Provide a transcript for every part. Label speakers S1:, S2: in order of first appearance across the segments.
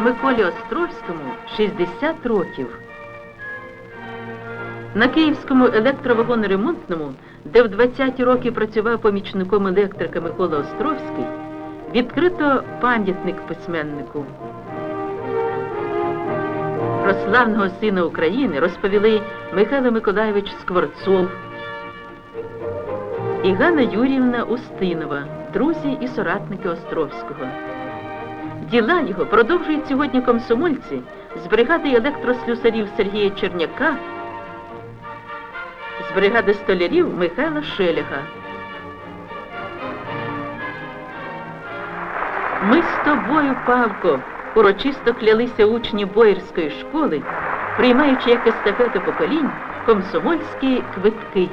S1: Миколі Островському 60 років. На Київському електровагоноремонтному, де в 20-ті роки працював помічником електрика Микола Островський, відкрито пам'ятник письменнику. Про славного сина України розповіли Михайло Миколайович Скворцов і Ганна Юріївна Устинова, друзі і соратники Островського. Діла його продовжують сьогодні комсомольці з бригади електрослюсарів Сергія Черняка, з бригади столярів Михайла Шеляга. Ми з тобою, Павко, урочисто клялися учні Боєрської школи, приймаючи як естафету поколінь комсомольські квитки.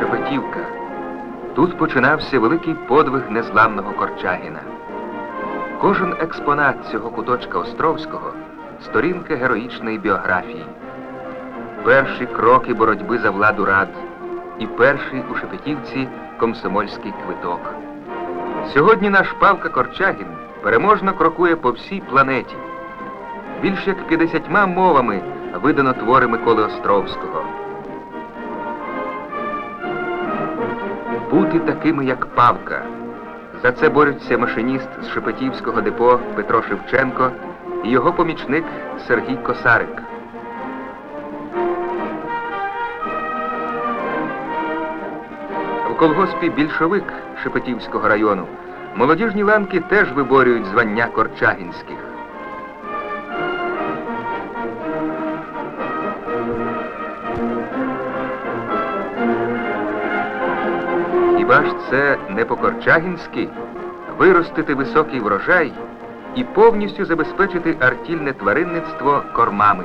S2: Шепетівка. Тут починався великий подвиг незламного Корчагіна. Кожен експонат цього куточка Островського сторінка героїчної біографії. Перші кроки боротьби за владу рад і перший у Шепетівці комсомольський квиток. Сьогодні наш Павка Корчагін переможно крокує по всій планеті. Більш як 50 мовами видано твори Миколи Островського. Бути такими, як Павка. За це борються машиніст з Шепетівського депо Петро Шевченко і його помічник Сергій Косарик. В колгоспі більшовик Шепетівського району молодіжні ланки теж виборюють звання корчагінських. Хіба ж це не по-корчагінськи виростити високий врожай і повністю забезпечити артільне тваринництво кормами?